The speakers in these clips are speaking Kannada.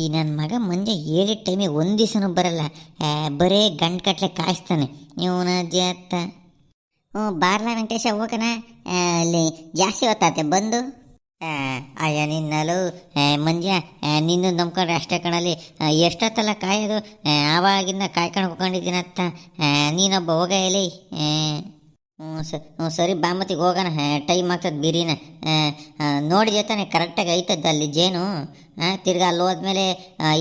ಈ ನನ್ನ ಮಗ ಮುಂಜೆ ಹೇಳಿದ ಟೈಮಿಗೆ ಒಂದು ದಿವಸನೂ ಬರಲ್ಲ. ಬರೇ ಗಂಟು ಕಟ್ಲೆ ಕಾಯಿಸ್ತಾನೆ. ಇವನ ಅತ್ತ ಹ್ಞೂ, ಬಾರ್ಲ ವೆಂಕಟೇಶ, ಹೋಗೋಣ. ಅಲ್ಲಿ ಜಾಸ್ತಿ ಹೊತ್ತಾತೆ, ಬಂದು. ಅಯ್ಯ ನಿನ್ನಲು ಮಂಜ ನಿನ್ನ ನಂಬ್ಕೊಂಡ್ರೆ ಅಷ್ಟೇ ಕಣಲ್ಲಿ. ಎಷ್ಟೊತ್ತಲ್ಲ ಕಾಯೋದು? ಆವಾಗಿಂದ ಕಾಯ್ಕೊಂಡು ಹೋಗ್ಕೊಂಡಿದ್ದೀನತ್ತ ನೀನೊಬ್ಬ ಹೋಗ ಎಲ್ಲಿ ಹ್ಞೂ ಸರಿ, ಬಾಮತಿಗೆ ಹೋಗೋಣ. ಟೈಮ್ ಆಗ್ತದೆ ಬಿರಿನ. ನೋಡಿದೆ ತಾನೆ ಕರೆಕ್ಟಾಗಿ ಐತದ್ದು ಅಲ್ಲಿ ಜೇನು? ಹಾಂ, ತಿರ್ಗಾ ಅಲ್ಲಿ ಹೋದ್ಮೇಲೆ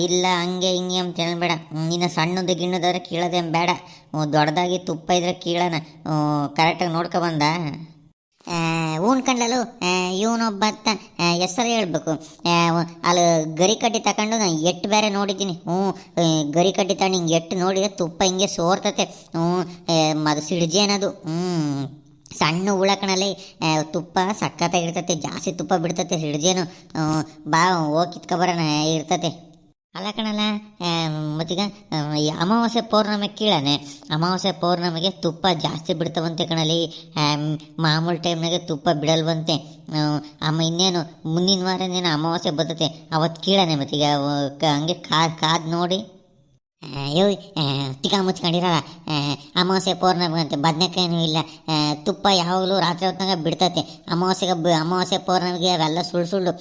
ಇಲ್ಲ, ಹಂಗೆ, ಹಿಂಗೆ ಅಂತ ಹೇಳ್ಬೇಡ. ಇನ್ನು ಸಣ್ಣದು ಗಿಣ್ಣದಾದ್ರೆ ಕೀಳೋದೇನು ಬೇಡ. ದೊಡ್ಡದಾಗಿ ತುಪ್ಪ ಇದ್ರೆ ಕೀಳೋಣ. ಕರೆಕ್ಟಾಗಿ ನೋಡ್ಕೊ ಬಂದ ಹೂನ್ ಕಂಡಲು ಇವನೊಬ್ಬ ಅಂತ ಹೆಸರು ಹೇಳ್ಬೇಕು. ಅಲ್ಲಿ ಗರಿ ಕಡ್ಡಿ ತಗೊಂಡು ನಾನು ಎಟ್ಟು ಬೇರೆ ನೋಡಿದ್ದೀನಿ. ಹ್ಞೂ ಗರಿ ಕಡ್ಡಿ ತಗೊಂಡು ಹಿಂಗೆ ಎಟ್ಟು ನೋಡಿದ್ರೆ ತುಪ್ಪ ಹಿಂಗೆ ಸೋರ್ತತೆ. ಹ್ಞೂ ಮದು ಅದು ಸಿಡ್ಜೇನದು ಹ್ಞೂ ಸಣ್ಣ ಉಳಕಣಲ್ಲಿ ತುಪ್ಪ ಸಕ್ಕತ್ತಾಗಿರ್ತತೆ ಜಾಸ್ತಿ ತುಪ್ಪ ಬಿಡ್ತತೆ ಆ, ಬಾ ಹೋಗಿ ಕಿತ್ಕೊಬರೋಣ ಇರ್ತತೆ. ಅಲ್ಲ ಕಣಲ್ಲ ಮತ್ತೀಗ ಅಮಾವಾಸ್ಯೆ ಪೌರ್ಣಮಿ ಕೀಳನೆ. ಅಮಾವಾಸ್ಯೆ ಪೌರ್ಣಮಿಗೆ ತುಪ್ಪ ಜಾಸ್ತಿ ಬಿಡ್ತವಂತೆ ಕಣಲಿ ಮಾಮೂಲಿ ಟೈಮ್ನಾಗೆ ತುಪ್ಪ ಬಿಡಲ್ವಂತೆ. ಅಮ್ಮ ಇನ್ನೇನು, ಮುಂದಿನ ವಾರನೇನು ಅಮಾವಾಸ್ಯೆ ಬರ್ತತೆ ಅವತ್ತು ಕೀಳಾನೆ ಮತ್ತೀಗ. ಹಂಗೆ ಕಾದು, ಕಾದ್ ನೋಡಿ. ಅಯ್ಯೋ ಟಿಕಾ ಮುಚ್ಕೊಂಡಿರಲ್ಲ ಅಮಾವಾಸ್ಯ ಅಮಾವಾಸ್ಯೆ ಪೌರ್ಣಮಿ ಅಂತ ಬದನೆಕಾಯಿನೂ ಇಲ್ಲ ತುಪ್ಪ ಯಾವಾಗಲೂ ರಾತ್ರಿ ಹೊತ್ತಂಗ ಬಿಡ್ತತೆ. ಅಮಾವಾಸ್ಯೆಗೆ ಬ, ಅಮಾವಾಸ್ಯೆ ಪೌರ್ಣಮಿಗೆ ಅವೆಲ್ಲ ಸುಳ್ಳು ಸುಳ್ಳು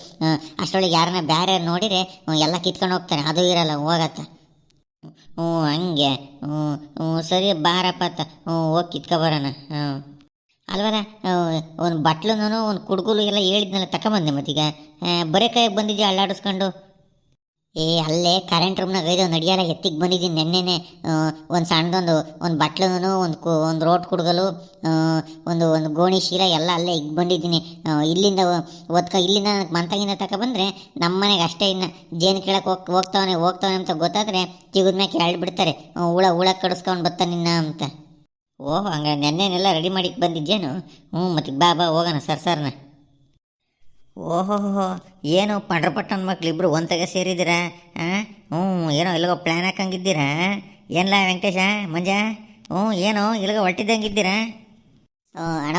ಅಷ್ಟರೊಳಗೆ ಯಾರನ್ನ ಬೇರೆ ನೋಡಿರಿ ಎಲ್ಲ ಕಿತ್ಕೊಂಡು ಹೋಗ್ತಾನೆ ಅದು ಇರಲ್ಲ, ಹೋಗತ್ತ. ಹ್ಞೂ, ಹಂಗೆ, ಹ್ಞೂ ಹ್ಞೂ, ಸರಿ, ಬಾರಪ್ಪ ಅತ್ತ, ಹ್ಞೂ, ಹೋಗಿ ಕಿತ್ಕೊಬರೋಣ, ಹ್ಞೂ. ಅಲ್ವಲ್ಲ ಒಂದು ಬಟ್ಲು ಒಂದು ಕುಡ್ಗುಲು ಎಲ್ಲ ಹೇಳಿದ್ನಲ್ಲ ತಗೊಂಬಂದೆ ಮತ್ತೀಗ ಬರೀ ಕೈಗೆ ಬಂದಿದ್ದೆ ಅಳ್ಳಾಡಿಸ್ಕೊಂಡು ಏ, ಅಲ್ಲೇ ಕರೆಂಟ್ ರೂಮ್ನಾಗ ಇದು ನಡಿಯಾರ ಎತ್ತಿಗೆ ಬಂದಿದ್ದೀನಿ ನೆನ್ನೆನೆ. ಒಂದು ಸಣ್ಣದೊಂದು, ಒಂದು ಬಟ್ಲನೂ ಒಂದು ಕು, ಒಂದು ರೋಟ್ ಕುಡ್ಗಲು ಒಂದು ಒಂದು ಗೋಣಿ ಶೀಲ ಎಲ್ಲ ಅಲ್ಲೇ ಇಗ್ ಬಂದಿದ್ದೀನಿ. ಇಲ್ಲಿಂದ ಒದ್ಕ, ಇಲ್ಲಿಂದ ಮನಗಿನ ತಕ ಬಂದರೆ ನಮ್ಮ ಮನೆಗೆ ಅಷ್ಟೇ ಇನ್ನು ಜೇನು ಕೇಳಕ್ಕೆ ಹೋಗಿ, ಹೋಗ್ತಾವನೆ ಹೋಗ್ತಾವನೆ ಅಂತ ಗೊತ್ತಾದರೆ ಮ್ಯಾಕೆ ಎಳ್ದು ಬಿಡ್ತಾರೆ. ಹುಳ ಹುಳ ಕಡಿಸ್ಕೊಂಡು ಬರ್ತಾನೆ ನಿನ್ನ ಅಂತ. ಓಹ್, ಹಂಗ ನೆನ್ನೆನೆಲ್ಲ ರೆಡಿ ಮಾಡಿ ಬಂದಿದ್ದೇನು ಹ್ಞೂ ಮತ್ತೆ ಬಾ ಬಾ, ಹೋಗೋಣ ಸರ್, ಸರ್ನ. ಓಹೋ ಏನು ಪಂಡ್ರಪಟ್ಟಣ ಮಕ್ಳು ಇಬ್ರು ಒಂತಾಗೆ ಸೇರಿದ್ದೀರಾ? ಹಾಂ ಹ್ಞೂ, ಏನೋ ಇಲ್ಲಿಗೋ ಪ್ಲ್ಯಾನ್ ಹಾಕಂಗಿದ್ದೀರಾ? ಏನಿಲ್ಲ ವೆಂಕಟೇಶ, ಮಂಜ? ಹ್ಞೂ, ಏನೋ ಇಲ್ಲಿಗ ಹೊಟ್ಟಿದ್ದಂಗಿದ್ದೀರಾ ಅಣ್ಣ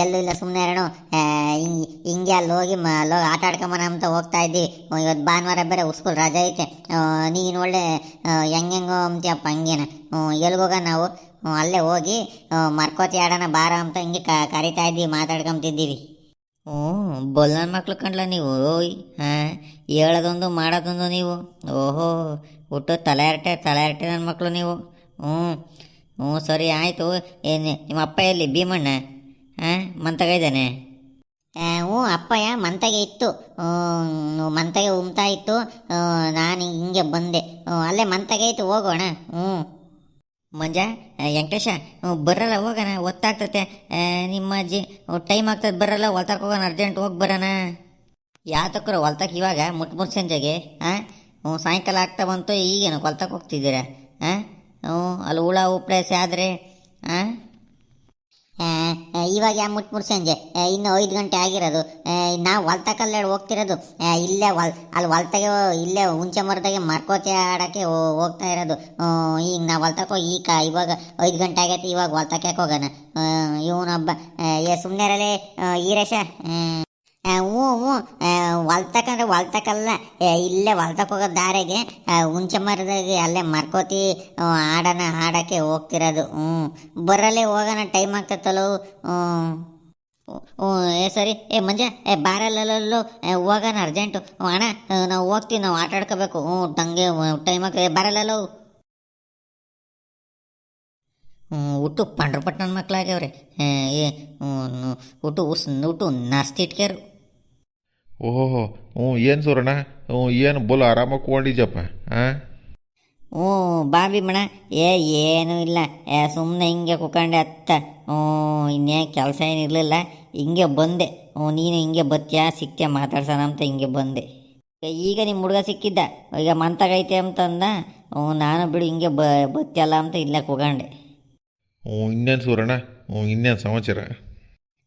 ಎಲ್ಲೂ ಇಲ್ಲ ಸುಮ್ಮನೆ ಅಣ್ಣ ಹಿಂಗೆ ಹಿಂಗೆ ಅಲ್ಲಿ ಹೋಗಿ ಮ, ಅಲ್ಲಿ ಹೋಗಿ ಆಟ ಆಡ್ಕೊಂಬನ ಅಂತ ಹೋಗ್ತಾ ಇದ್ದಿ. ಇವತ್ತು ಭಾನುವಾರ ಬೇರೆ ಉಸ್ಕೂಲ್ ರಜೆ ಐತೆ. ನೀನು ಒಳ್ಳೆ ಹೆಂಗೆ ಹೆಂಗೋ ಅಂತೀಯಪ್ಪ ಹಂಗೇನ. ಎಲ್ಗೋಗ ನಾವು? ಅಲ್ಲೇ ಹೋಗಿ ಮರ್ಕೋತಿ ಆಡೋಣ ಬಾರ ಅಂತ ಹಿಂಗೆ ಕರಿತಾ ಇದ್ದೀವಿ ಮಾತಾಡ್ಕೊಂತಿದ್ದೀವಿ. ಹ್ಞೂ ಬೊಲ್ಲನ್ ಮಕ್ಳು ಕಂಡ್ಲ ನೀವು? ಓಯ್, ಹಾಂ, ಹೇಳೋದೊಂದು ಮಾಡೋದೊಂದು ನೀವು. ಓಹೋ, ಹುಟ್ಟು ತಲೆ ಹರಟೆ ತಲೆ ಹರಟೆ ನನ್ನ ಮಕ್ಕಳು ನೀವು. ಹ್ಞೂ ಹ್ಞೂ, ಸರಿ ಆಯಿತು. ಏನು ನಿಮ್ಮ ಅಪ್ಪ ಎಲ್ಲಿ? ಭೀಮಣ್ಣ? ಹಾಂ, ಮಂತಗ ಇದ್ದಾನೆ? ಹ್ಞೂ, ಅಪ್ಪಯ್ಯ ಮಂತಗೆ ಇತ್ತು. ಮಂತಗೆ ಉಮ್ತಾ ಇತ್ತು. ನಾನು ಹಿಂಗೆ ಬಂದೆ. ಅಲ್ಲೇ ಮಂತಗೆ ಇತ್ತು, ಹೋಗೋಣ. ಹ್ಞೂ. ಮಂಜ ವೆಂಕಟೇಶ ಬರಲ್ಲ, ಹೋಗೋಣ, ಒತ್ತಾಗ್ತತೆ. ನಿಮ್ಮ ಅಜ್ಜಿ ಟೈಮ್ ಆಗ್ತದೆ ಬರಲ್ಲ ಹೊಲ್ತಕ್ಕೆ ಹೋಗೋಣ, ಅರ್ಜೆಂಟ್ ಹೋಗಿ ಬರೋಣ. ಯಾತಕ್ಕರು ಹೊಲ್ತಕ್ಕೆ ಇವಾಗ ಮುಟ್ ಮುಟ್ ಸಂಜೆಗೆ ಹಾಂ ಸಾಯಂಕಾಲ ಆಗ್ತಾ ಬಂತು, ಈಗೇನು ಹೊಲ್ತಕ್ಕೆ ಹೋಗ್ತಿದ್ದೀರಾ? ಹಾಂ ಹ್ಞೂ, ಅಲ್ಲಿ ಹುಳ, ಉಪ್ಳೇಸಿ ಆದರೆ ಹಾಂ ಇವಾಗ ಯಾ ಮುಟ್ ಮುಟ್ಸಂಜೆ ಇನ್ನು ಐದು ಗಂಟೆ ಆಗಿರೋದು ನಾವು ಹೊಲ್ತಕಲ್ಲೆರಡು ಹೋಗ್ತಿರೋದು ಇಲ್ಲೇ ಹೊಲ್ ಅಲ್ಲಿ ಹೊಲ್ತಾಗೆ ಇಲ್ಲೇ ಹುಂಚೆ ಮರದಾಗೆ ಮರ್ಕೋತಿ ಆಡೋಕ್ಕೆ ಹೋಗ್ತಾ ಇರೋದು. ಈಗ ನಾವು ಹೊಲ್ತಕ್ಕೆ ಹೋಗಿ, ಈಗ ಇವಾಗ ಐದು ಗಂಟೆ ಆಗೈತೆ, ಇವಾಗ ಹೊಲ್ತಕ್ಕೆ ಹೋಗೋಣ? ಇವನೊಬ್ಬ ಏ ಸುಮ್ಮನೆ ಇರಲೇ ಈರೇಶ ಹ್ಞೂ ಹ್ಞೂ. ಹೊಲ್ತಕ್ಕಂದ್ರೆ ಹೊಲ್ತಕ್ಕಲ್ಲ ಇಲ್ಲೇ ಹೊಲ್ತಕ್ಕೆ ಹೋಗೋ ದಾರಿಗೆ ಹುಂಚೆ ಮರದಾಗೆ ಅಲ್ಲೇ ಮರ್ಕೋತಿ ಆ, ಹಾಡೋಕ್ಕೆ ಹೋಗ್ತಿರೋದು. ಹ್ಞೂ. ಬರಲ್ಲೇ ಹೋಗೋಣ ಟೈಮ್ ಆಗ್ತೈತಲ್ಲೋ. ಹ್ಞೂ. ಹ್ಞೂ ಏ ಸರಿ. ಏ ಮಂಜ ಏ ಬಾರಲ್ಲಲ್ಲೋ ಹೋಗೋಣ ಅರ್ಜೆಂಟು. ಅಣ್ಣ ನಾವು ಹೋಗ್ತೀವಿ ನಾವು ಆಟ ಆಡ್ಕೋಬೇಕು ಹ್ಞೂ ತಂಗೆ ಟೈಮ್ ಆಗ್ತದೆ ಬರಲ್ಲಲ್ಲೋ. ಹುಟ್ಟು ಪಂಡ್ರಪಟ್ಟಣ ಮಕ್ಕಳಾಗ್ಯವ್ರೆ ಏ ಹುಟ್ಟು ಉಸ್ ಹುಟ್ಟು ನಾಸ್ತಿ ಇಟ್ಕ್ಯಾರು. ಓಹೋ ಹ್ಞೂ ಏನು ಸುರಣ ಹ್ಞೂ ಏನು ಬುಲ್ ಆರಾಮಾಗಿ ಕೊಂಡಿದ್ದಪ್ಪ ಹಾಂ ಹ್ಞೂ ಬಾಬಿ ಮಣ. ಏ ಏನೂ ಇಲ್ಲ. ಏ ಸುಮ್ಮನೆ ಹಿಂಗೆ ಕುಕಂಡೆ ಅತ್ತ. ಹ್ಞೂ ಇನ್ನೇ ಕೆಲಸ ಏನಿರಲಿಲ್ಲ ಹಿಂಗೆ ಬಂದೆ. ಹ್ಞೂ ನೀನು ಹಿಂಗೆ ಬತ್ತಿಯಾ ಸಿಕ್ತೀಯ ಮಾತಾಡ್ಸೋಣ ಅಂತ ಹಿಂಗೆ ಬಂದೆ. ಈಗ ನಿಮ್ಮ ಹುಡುಗ ಸಿಕ್ಕಿದ್ದ? ಈಗ ಮಂತಾಗೈತೆ ಅಂತಂದ? ಹ್ಞೂ ನಾನು ಬಿಡು ಹಿಂಗೆ ಬ ಬತ್ತಿಯಲ್ಲ ಅಂತ ಇಲ್ಲೇ ಕುಗಂಡೆ ಹ್ಞೂ ಇನ್ನೇನು ಸೂರಣ್ಣ? ಹ್ಞೂ ಇನ್ನೇನು ಸಮಾಚಾರ?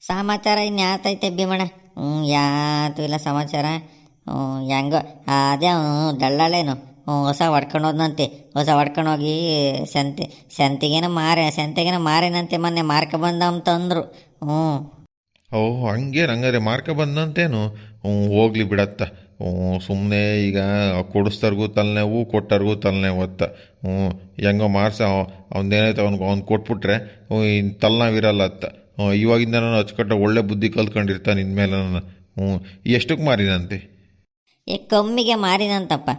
ಸಮಾಚಾರ ಇನ್ಯಾತೈತೆ ಭೀಮಣ ಹ್ಞೂ ಯಾತು ಇಲ್ಲ ಸಮಾಚಾರ? ಹ್ಞೂ ಹೆಂಗೋ? ಅದೇ ಅವನು ದಳ್ಳಾಳೇನು? ಹ್ಞೂ ಹೊಸ ಹೊಡ್ಕೊಂಡು ಹೋದ್ನಂತೆ. ಹೊಸ ಹೊಡ್ಕೊಂಡು ಹೋಗಿ ಸಂತೆ ಸಂತೆಗೇನೋ ಮಾರೆ ಸಂತೆಗೇನೋ ಮಾರೇನಂತೆ ಮೊನ್ನೆ ಮಾರ್ಕ ಬಂದ ಅಂತಂದ್ರು ಹ್ಞೂ ಓ ಹಂಗೇನು ಹಂಗಾರೆ ಮಾರ್ಕ ಬಂದಂತೇನು? ಹ್ಞೂ ಹೋಗ್ಲಿ ಬಿಡತ್ತ. ಸುಮ್ಮನೆ ಈಗ ಕೊಡಿಸ್ತಾರ್ಗೂ ತಲೆನೋವು ಕೊಟ್ಟರ್ಗೂ ತಲೆನೋವು ಒತ್ತ ಹ್ಞೂ ಹೆಂಗೋ ಮಾರ್ಸ ಅವ್ನೇನೈತೆ ಅವ್ನಿಗೆ ಅವ್ನು ಕೊಟ್ಬಿಟ್ರೆ ಹ್ಞೂ ಇನ್ನು ತಲೆನೋವಿರಲ್ಲ ಅತ್ತ. ಹ್ಞೂ ಇವಾಗಿಂದ ನಾನು ಅಚ್ಚುಕಟ್ಟ ಒಳ್ಳೆ ಬುದ್ಧಿ ಕಲ್ತ್ಕೊಂಡಿರ್ತಾನೆ ಇನ್ಮೇಲೆ ನಾನು. ಹ್ಞೂ ಎಷ್ಟಕ್ಕೆ ಮಾರಿನಂತೆ? ಏ ಕಮ್ಮಿಗೆ ಮಾರಿನಂತಪ್ಪ.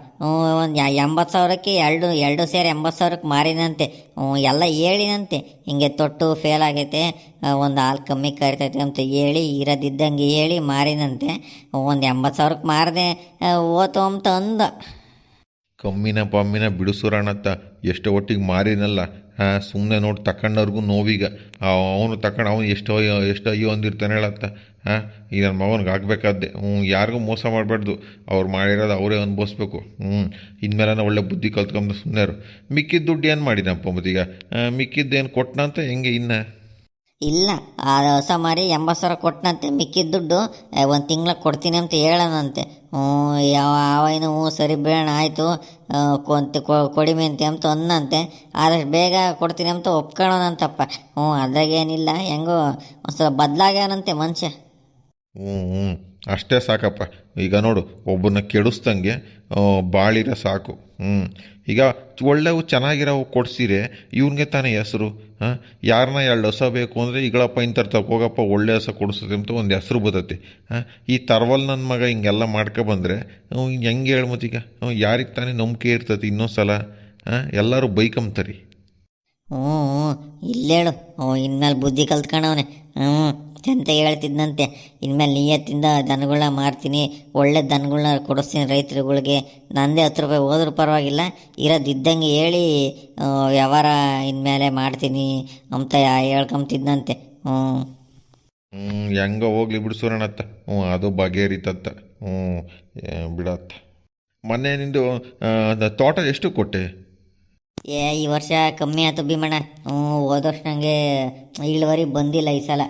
ಒಂದು ಎಂಬತ್ತು ಸಾವಿರಕ್ಕೆ ಎರಡು ಎರಡು ಸೇರಿ ಎಂಬತ್ತು ಸಾವಿರಕ್ಕೆ ಮಾರಿನಂತೆ. ಹ್ಞೂ ಎಲ್ಲ ಹೇಳಿನಂತೆ. ಹಿಂಗೆ ತೊಟ್ಟು ಫೇಲ್ ಆಗೈತೆ. ಒಂದು ಹಾಲು ಕಮ್ಮಿ ಕರಿತೈತೆ ಅಂತ ಹೇಳಿ ಇರೋದಿದ್ದಂಗೆ ಹೇಳಿ ಮಾರಿನಂತೆ. ಒಂದು ಎಂಬತ್ತು ಸಾವಿರಕ್ಕೆ ಮಾರದೆ ಓತು ಅಂತ ಅಂದ. ಕಮ್ಮಿನ ಪಮ್ಮಿನ ಬಿಡಿಸುರಾಣತ್ತ ಎಷ್ಟು ಒಟ್ಟಿಗೆ ಮಾರಿನಲ್ಲ. ಸುಮ್ಮನೆ ನೋಡಿ ತಗೊಂಡವ್ರಿಗೂ ನೋವೀಗ. ಅವನು ತಕೊಂಡು ಅವನು ಎಷ್ಟು ಎಷ್ಟು ಅಯ್ಯೋ ಅಂದಿರ್ತಾನೆ ಹೇಳತ್ತ. ಹಾಂ ಈ ನನ್ನ ಮಗನಿಗೆ ಆಗಬೇಕಾದ್ದೆ. ಹ್ಞೂ, ಯಾರಿಗೂ ಮೋಸ ಮಾಡಬಾರ್ದು. ಅವ್ರು ಮಾಡಿರೋದು ಅವರೇ ಅನುಭವಿಸ್ಬೇಕು. ಹ್ಞೂ ಇನ್ಮೇಲೆ ಒಳ್ಳೆ ಬುದ್ಧಿ ಕಲ್ತ್ಕೊಂಡು ಸುಮ್ಮನೆ ಮಿಕ್ಕಿದ ದುಡ್ಡು ಏನು ಮಾಡಿದಪ್ಪ ಮತ್ತೀಗ? ಮಿಕ್ಕಿದ್ದೇನು ಕೊಟ್ಟನಂತ ಹೆಂಗೆ ಇನ್ನು? ಇಲ್ಲ, ಆ ಹೊಸ ಮಾರಿ ಎಂಬತ್ತು ಸಾವಿರ ಕೊಟ್ಟನಂತೆ ಮಿಕ್ಕಿದ ದುಡ್ಡು. ಒಂದು ತಿಂಗ್ಳಿಗೆ ಕೊಡ್ತೀನಿ ಅಂತ ಹೇಳೋಣಂತೆ ಹ್ಞೂ, ಯಾವ ಆವೈನು ಹ್ಞೂ, ಸರಿ, ಬೇಡ, ಆಯಿತು. ಕೊಂತ ಕೊಡಿಮೆ ಅಂತೆ ಅಂತ ಅಂದಂತೆ ಆದಷ್ಟು ಬೇಗ ಕೊಡ್ತೀನಿ ಅಂತ ಒಪ್ಕೊಳ್ಳೋಣಂತಪ್ಪ ಹ್ಞೂ ಅದ್ರಾಗೇನಿಲ್ಲ ಹೆಂಗೋ ಒಂದು ಸ್ವಲ್ಪ ಬದಲಾಗ್ಯಾನಂತೆ ಮನುಷ್ಯ. ಹ್ಞೂ ಹ್ಞೂ, ಅಷ್ಟೇ ಸಾಕಪ್ಪ. ಈಗ ನೋಡು, ಒಬ್ಬನ ಕೆಡಿಸ್ದಂಗೆ ಬಾಳಿರ ಸಾಕು. ಹ್ಞೂ ಈಗ ಒಳ್ಳೆವು ಚೆನ್ನಾಗಿರೋವು ಕೊಡ್ಸಿರೆ ಇವನಿಗೆ ತಾನೇ ಹೆಸರು, ಹಾಂ? ಯಾರನ್ನ ಎರಡು ಹೊಸ ಬೇಕು ಅಂದರೆ ಈಗಳಪ್ಪ ಇಂಥ ತಗೋ ಹೋಗಪ್ಪ, ಒಳ್ಳೆ ಹೊಸ ಕೊಡಿಸ್ತದೆ ಅಂತ ಒಂದು ಹೆಸರು ಬರ್ತೈತಿ, ಹಾಂ? ಈ ತರ್ವಲ್ ನನ್ನ ಮಗ ಹಿಂಗೆಲ್ಲ ಬಂದರೆ ಹೆಂಗೆ ಹೇಳು ಈಗ ಯಾರಿಗೆ ತಾನೇ ನಂಬಿಕೆ ಇರ್ತೈತಿ ಇನ್ನೊಂದು ಸಲ ಹಾಂ? ಎಲ್ಲರೂ ಬೈಕಂಬ್ತಾರಿ. ಹ್ಞೂ ಇಲ್ಲೇಳು. ಹ್ಞೂ ಇನ್ಮೇಲೆ ಬುದ್ಧಿ ಕಲ್ತ್ಕೊಂಡವನೆ ಹ್ಞೂ ಅಂತ ಹೇಳ್ತಿದ್ದಂತೆ ಇನ್ಮೇಲೆ ನಿಯತ್ತಿಂದ ದನಗಳನ್ನ ಮಾರ್ತೀನಿ. ಒಳ್ಳೆ ದನಗಳನ್ನ ಕೊಡಿಸ್ತೀನಿ ರೈತರುಗಳಿಗೆ. ನಂದೇ ಹತ್ತು ರೂಪಾಯಿ ಹೋದ್ರೂ ಪರವಾಗಿಲ್ಲ. ಇರೋದಿದ್ದಂಗೆ ಹೇಳಿ ವ್ಯವಹಾರ ಇನ್ಮೇಲೆ ಮಾಡ್ತೀನಿ ಅಂತ ಹೇಳ್ಕೊಂತಿದ್ದಂತೆ ಹ್ಞೂ ಹ್ಞೂ ಹೆಂಗ ಹೋಗ್ಲಿ ಬಿಡು ಸೂರಣತ್ತ ಹ್ಞೂ ಅದು ಬಗೆಹರಿತತ್ತ. ಹ್ಞೂ ಬಿಡತ್ತ. ಮೊನ್ನೆ ನಿಂದು ತೋಟ ಎಷ್ಟು ಕೊಟ್ಟೆ? ಏ, ಈ ವರ್ಷ ಕಮ್ಮಿ ಆಯ್ತು ಭೀಮಣ್ಣ ಹ್ಞೂ, ಹೋದ ವರ್ಷ ನನಗೆ ಇಳುವರಿ ಬಂದಿಲ್ಲ ಈ ಸಲ.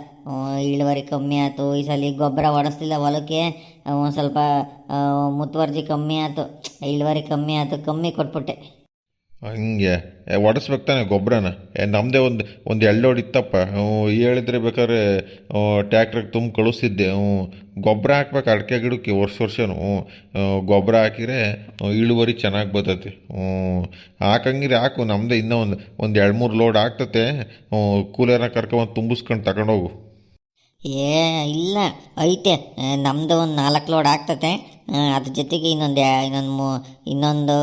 ಇಳುವರಿ ಕಮ್ಮಿ ಆಯ್ತು ಈ ಸಲ ಗೊಬ್ಬರ ಹೊಡೆಸ್ಲಿಲ್ಲ ಹೊಲಕ್ಕೆ. ಒಂದು ಸ್ವಲ್ಪ ಮುತುವರ್ಜಿ ಕಮ್ಮಿ ಆಯ್ತು ಇಳುವರಿ ಕಮ್ಮಿ ಆಯ್ತು ಕಮ್ಮಿ ಕೊಟ್ಬಿಟ್ಟೆ. ಹಂಗೆ. ಒಡಿಸ್ಬೇಕು ತಾನೆ ಗೊಬ್ಬರನ ನಮ್ಮದೇ ಒಂದು ಒಂದು ಎಳ್ಳೋಡು ಇತ್ತಪ್ಪ. ಹೇಳಿದ್ರೆ ಬೇಕಾದ್ರೆ ಟ್ಯಾಕ್ಟ್ರಿಗೆ ತುಂಬ ಕಳಿಸ್ತಿದ್ದೆ ಗೊಬ್ಬರ ಹಾಕ್ಬೇಕು ಅಡಿಕೆ ಗಿಡಕ್ಕೆ ವರ್ಷ ವರ್ಷನೂ. ಗೊಬ್ಬರ ಹಾಕಿದ್ರೆ ಇಳುವರಿ ಚೆನ್ನಾಗಿ ಬರ್ತೈತಿ. ಹಾಕಂಗಿದ್ರೆ ಹಾಕು. ನಮ್ಮದೇ ಇನ್ನೂ ಒಂದು ಒಂದು ಎರಡು ಮೂರು ಲೋಡ್ ಆಗ್ತತೆ. ಕೂಲರ್ನ ಕರ್ಕೊಂಬಂದು ತುಂಬಿಸ್ಕೊಂಡು ತಗೊಂಡೋಗು. ಏ, ಇಲ್ಲ. ಐತೆ. ನಮ್ಮದು ಒಂದು ನಾಲ್ಕು ಲೋಡ್ ಆಗ್ತತೆ. ಅದ್ರ ಜೊತೆಗೆ ಇನ್ನೊಂದು ಇನ್ನೊಂದು ಮೂ, ಇನ್ನೊಂದು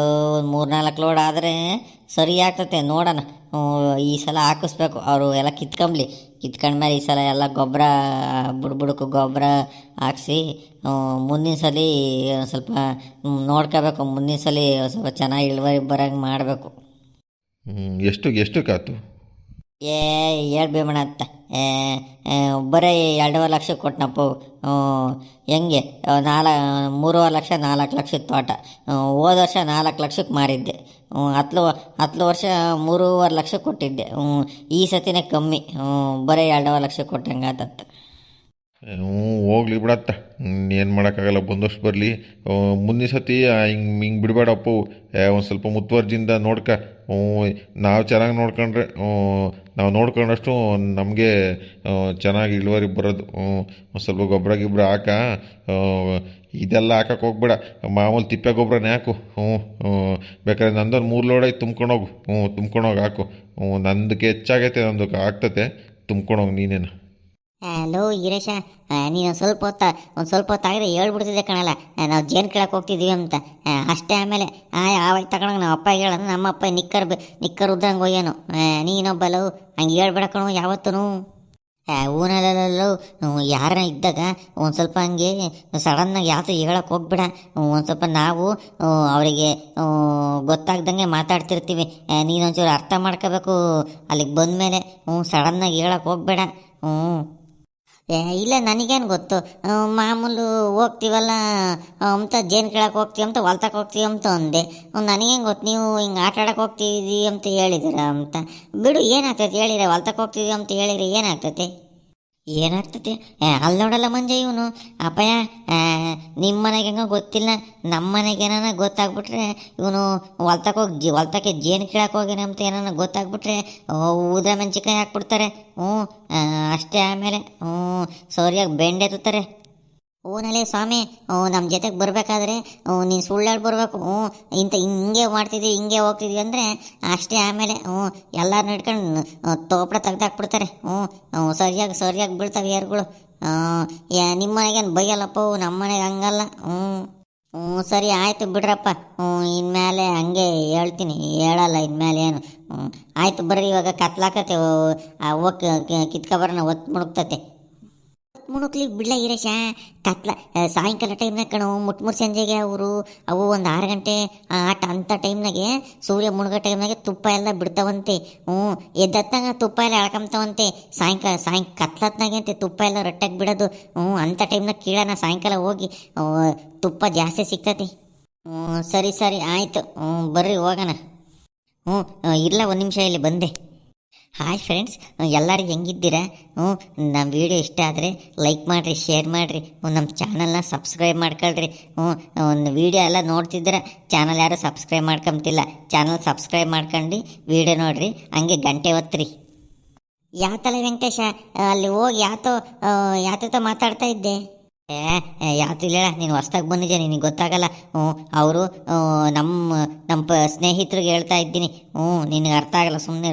ಮೂರು ನಾಲ್ಕು ಲೋಡ್ ಆದರೆ ಸರಿ ಆಗ್ತತೆ. ನೋಡೋಣ. ಈ ಸಲ ಹಾಕಿಸ್ಬೇಕು. ಅವರು ಎಲ್ಲ ಕಿತ್ಕೊಂಬ್ಲಿ. ಕಿತ್ಕೊಂಡ್ಮೇಲೆ ಈ ಸಲ ಎಲ್ಲ ಗೊಬ್ಬರ ಬುಡ್ಬುಡಕ್ಕೆ ಗೊಬ್ಬರ ಹಾಕ್ಸಿ ಮುಂದಿನ ಸಲ ಸ್ವಲ್ಪ ನೋಡ್ಕೋಬೇಕು. ಮುಂದಿನ ಸಲ ಸ್ವಲ್ಪ ಚೆನ್ನಾಗಿ ಇಳುವರಿ ಬರೋಂಗೆ ಮಾಡಬೇಕು. ಎಷ್ಟು ಎಷ್ಟು ಎಷ್ಟಕ್ಕಾಯ್ತು ಏ ಹೇಳ್ಬೇಮಣ ಅಂತ ಏ, ಏ, ಬರೀ ಎರಡೂವರೆ ಲಕ್ಷ ಕೊಟ್ಟನಪ್ಪ ಹೆಂಗೆ? ನಾಲ್ಕು ಮೂರುವರೆ ಲಕ್ಷ ನಾಲ್ಕು ಲಕ್ಷದ ತೋಟ ಹೋದ ವರ್ಷ ನಾಲ್ಕು ಲಕ್ಷಕ್ಕೆ ಮಾರಿದ್ದೆ. ಹತ್ತು ಹತ್ತು ವರ್ಷ ಮೂರುವರೆ ಲಕ್ಷ ಕೊಟ್ಟಿದ್ದೆ. ಈ ಸತಿನೇ ಕಮ್ಮಿ. ಬರೀ ಎರಡೂವರೆ ಲಕ್ಷ ಕೊಟ್ಟಂಗೆ ಹ್ಞೂ ಹೋಗ್ಲಿ ಬಿಡತ್ತ. ಏನು ಮಾಡೋಕ್ಕಾಗಲ್ಲ ಬಂದಷ್ಟು ಬರಲಿ. ಮುಂದಿನ ಸತಿ ಹಿಂಗೆ ಹಿಂಗೆ ಬಿಡಬೇಡಪ್ಪ. ಒಂದು ಸ್ವಲ್ಪ ಮುತುವರ್ಜಿಯಿಂದ ನೋಡ್ಕ. ನಾವು ಚೆನ್ನಾಗಿ ನೋಡ್ಕೊಂಡ್ರೆ ನಾವು ನೋಡ್ಕೊಂಡಷ್ಟು ನಮಗೆ ಚೆನ್ನಾಗಿ ಇಳುವರಿ ಬರೋದು. ಸ್ವಲ್ಪ ಗೊಬ್ಬರ ಗಿಬ್ಬರ ಹಾಕ ಇದೆಲ್ಲ ಹಾಕಕ್ಕೆ ಹೋಗ್ಬೇಡ. ಮಾಮೂಲಿ ತಿಪ್ಪೆ ಗೊಬ್ಬರನೇ ಹಾಕು. ಹ್ಞೂ ಬೇಕಾದ್ರೆ ನಂದೊಂದು ಮೂರು ಲೋಡಾಗಿ ತುಂಬ್ಕೊಂಡು ತುಂಬ್ಕೊಂಡೋಗು ಹ್ಞೂ ತುಂಬ್ಕೊಂಡೋಗಿ ಹಾಕು. ಹ್ಞೂ, ನಂದಕ್ಕೆ ಹೆಚ್ಚಾಗೈತೆ, ನಂದಕ್ಕೆ ಆಗ್ತತೆ. ತುಂಬ್ಕೊಂಡೋಗಿ ನೀನೇನು. ಹಲೋ ಈರೇಶ ನೀನು ಸ್ವಲ್ಪ ಹೊತ್ತ, ಒಂದು ಸ್ವಲ್ಪ ಹೊತ್ತಾಗದೆ ಹೇಳ್ಬಿಡ್ತಿದ್ದೆ ಕಣಲ್ಲ. ನಾವು ಜೇನು ಕೇಳಕ್ಕೆ ಹೋಗ್ತಿದ್ದೀವಿ ಅಂತ. ಅಷ್ಟೇ ಆಮೇಲೆ ಆವಾಗ ತಗೊಂಡು ನಮ್ಮ ಅಪ್ಪ ಹೇಳೋದು ನಮ್ಮ ಅಪ್ಪ ನಿಕ್ಕರ್ ನಿಕ್ಕರ್ ಉದ್ದಂಗೆ ಹೋಗ್ಯಾನು ಲವ್ ಹಂಗೆ ಹೇಳ್ಬೇಡ ಕಣೋ ಯಾವತ್ತೂ ಊನಲ್ಲೂ ಯಾರನ್ನ ಇದ್ದಾಗ ಒಂದು ಸ್ವಲ್ಪ ಹಂಗೆ ಸಡನ್ನಾಗಿ ಯಾವುದು ಹೇಳಕ್ಕೆ ಹೋಗ್ಬೇಡ. ಒಂದು ಸ್ವಲ್ಪ ನಾವು ಅವರಿಗೆ ಗೊತ್ತಾಗ್ದಂಗೆ ಮಾತಾಡ್ತಿರ್ತೀವಿ. ನೀನೊಂಚೂರು ಅರ್ಥ ಮಾಡ್ಕೋಬೇಕು. ಅಲ್ಲಿಗೆ ಬಂದಮೇಲೆ ಹ್ಞೂ ಸಡನ್ನಾಗಿ ಹೇಳಕ್ಕೆ ಹೋಗ್ಬೇಡ. ಹ್ಞೂ ಏ, ಇಲ್ಲ, ನನಗೇನು ಗೊತ್ತು. ಮಾಮೂಲು ಹೋಗ್ತೀವಲ್ಲ ಅಂತ ಜೇನು ಕೇಳಕ್ಕೆ ಹೋಗ್ತೀವಿ ಅಂತ ಹೊಲ್ತಕ್ಕೆ ಹೋಗ್ತೀವಿ ಅಂತ ಅಂದೆ. ನನಗೇನು ಗೊತ್ತು, ನೀವು ಹಿಂಗೆ ಆಟ ಆಡಕ್ಕೆ ಅಂತ ಹೇಳಿದಿರ ಅಂತ. ಬಿಡು, ಏನಾಗ್ತೈತೆ ಹೇಳಿದ್ರೆ ಹೊಲ್ತಕ್ಕೆ ಹೋಗ್ತಿದ್ದೀವಿ ಅಂತ ಹೇಳಿದ್ರೆ ಏನಾಗ್ತೈತೆ? ಏನಾಗ್ತೈತೆ ಅಲ್ಲಿ ನೋಡಲ್ಲ ಮಂಜ ಇವನು. ಅಪ್ಪಯ್ಯ ನಿಮ್ಮ ಮನೆಗೆ ಹೆಂಗೋ ಗೊತ್ತಿಲ್ಲ. ನಮ್ಮ ಮನೆಗೆ ಏನಾನ ಗೊತ್ತಾಗ್ಬಿಟ್ರೆ ಇವನು ಹೊಲ್ತಕ್ಕೆ ಹೋಗಿ ಹೊಲ್ತಕ್ಕೆ ಜೇನು ಕೀಳಕ್ಕೆ ಹೋಗ್ಯಾನ ಅಂತ ಏನಾನ ಗೊತ್ತಾಗ್ಬಿಟ್ರೆ ಊದ್ರ ಮೆಣಸಿನ್ಕಾಯಿ ಹಾಕ್ಬಿಡ್ತಾರೆ. ಹ್ಞೂ ಅಷ್ಟೇ ಆಮೇಲೆ, ಹ್ಞೂ, ಸರಿಯಾಗಿ ಬೆಂಡೆ ಎತ್ತುತ್ತಾರೆ ಓನಲ್ಲೇ ಸ್ವಾಮಿ ನಮ್ಮ ಜೊತೆಗೆ ಬರಬೇಕಾದ್ರೆ ನೀನು ಸುಳ್ಳಾಡಿ ಬರಬೇಕು ಹ್ಞೂ ಇಂಥ ಹಿಂಗೆ ಮಾಡ್ತಿದ್ವಿ ಹಿಂಗೆ ಹೋಗ್ತಿದ್ವಿ ಅಂದರೆ ಅಷ್ಟೇ ಆಮೇಲೆ ಹ್ಞೂ ಎಲ್ಲರನ್ನ ಹಿಡ್ಕೊಂಡು ತೋಪಡ ತೆಗ್ದಾಕ್ಬಿಡ್ತಾರೆ. ಹ್ಞೂ ಹ್ಞೂ ಸರಿಯಾಗಿ ಸರಿಯಾಗಿ ಬೀಳ್ತವೆ ಏರ್ಗಳು ನಿಮ್ಮ ಮನೆಗೇನು ಬೈಯಲ್ಲಪ್ಪ ನಮ್ಮ ಮನೆಗೆ ಹಂಗಲ್ಲ. ಹ್ಞೂ ಹ್ಞೂ ಸರಿ ಆಯಿತು ಬಿಡ್ರಪ್ಪ. ಹ್ಞೂ, ಇನ್ಮೇಲೆ ಹಂಗೆ ಹೇಳ್ತೀನಿ, ಹೇಳಲ್ಲ ಇನ್ಮೇಲೆ ಏನು. ಹ್ಞೂ, ಆಯಿತು ಬರ್ರಿ ಇವಾಗ ಕತ್ಲಾಕತ್ತೆ ಹೋಗಿ ಕಿತ್ಕೊಬರೋಣ ಒತ್ತು ಮುಳುಗ್ತತೆ ಮುಣುಕ್ಲಿ ಬಿಡ್ಲ ಈರೇಶ ಕತ್ಲ ಸಾಯಂಕಾಲ ಟೈಮ್ನಾಗ ಕಣು ಮುಟ್ಮುರ್ ಸಂಜೆಗೆ ಅವರು, ಅವು ಒಂದು ಆರು ಗಂಟೆ ಆಟ ಅಂಥ ಟೈಮ್ನಾಗೆ ಸೂರ್ಯ ಮುಳುಗೋ ಟೈಮ್ನಾಗೆ ತುಪ್ಪ ಎಲ್ಲ ಬಿಡ್ತಾವಂತೆ. ಹ್ಞೂ ಎದ್ದತ್ತಂಗ ತುಪ್ಪ ಎಲ್ಲ ಎಳ್ಕೊಂತಾವಂತೆ ಸಾಯಂಕಾಲ ಸಾಯಂ ಕತ್ಲತ್ನಾಗೆ ಅಂತೆ ತುಪ್ಪ ಎಲ್ಲ ರೊಟ್ಟಾಗಿ ಬಿಡೋದು. ಹ್ಞೂ ಅಂಥ ಟೈಮ್ನಾಗ ಕೀಳೋಣ, ಸಾಯಂಕಾಲ ಹೋಗಿ ತುಪ್ಪ ಜಾಸ್ತಿ ಸಿಗ್ತತಿ. ಹ್ಞೂ, ಸರಿ ಸರಿ, ಆಯಿತು. ಹ್ಞೂ, ಬರ್ರಿ, ಹೋಗೋಣ. ಹ್ಞೂ ಇಲ್ಲ ಒಂದು ನಿಮಿಷ ಇಲ್ಲಿ ಬಂದೆ. ಹಾಯ್ ಫ್ರೆಂಡ್ಸ್ ಎಲ್ಲರೂ ಹೆಂಗಿದ್ದೀರಾ? ಹ್ಞೂ ನಮ್ಮ ವಿಡಿಯೋ ಇಷ್ಟ ಆದರೆ ಲೈಕ್ ಮಾಡಿರಿ ಶೇರ್ ಮಾಡಿರಿ ನಮ್ಮ ಚಾನಲ್ನ ಸಬ್ಸ್ಕ್ರೈಬ್ ಮಾಡ್ಕೊಳ್ರಿ. ಹ್ಞೂ, ಒಂದು ವಿಡಿಯೋ ಎಲ್ಲ ನೋಡ್ತಿದ್ರೆ ಚಾನಲ್ ಯಾರು ಸಬ್ಸ್ಕ್ರೈಬ್ ಮಾಡ್ಕೊಂತಿಲ್ಲ ಚಾನಲ್ ಸಬ್ಸ್ಕ್ರೈಬ್ ಮಾಡ್ಕೊಂಡು ವಿಡಿಯೋ ನೋಡಿರಿ, ಹಂಗೆ ಗಂಟೆ ಒತ್ತಿರಿ ತಲೆ ವೆಂಕಟೇಶ ಅಲ್ಲಿ ಹೋಗಿ ಯಾತೋ ಯಾತೋ ಮಾತಾಡ್ತಾ ಇದ್ದೆ. ಯಾತು ಇಲ್ಲ ನೀನು ಹೊಸ್ದಾಗಿ ಬಂದಿದ್ದೆ ನಿನಗೆ ಗೊತ್ತಾಗಲ್ಲ. ಹ್ಞೂ, ಅವರು ನಮ್ಮ ನಮ್ಮ ಸ್ನೇಹಿತರಿಗೆ ಹೇಳ್ತಾ ಇದ್ದೀನಿ. ಹ್ಞೂ, ನಿನಗೆ ಅರ್ಥ ಆಗಲ್ಲ ಸುಮ್ಮನೆ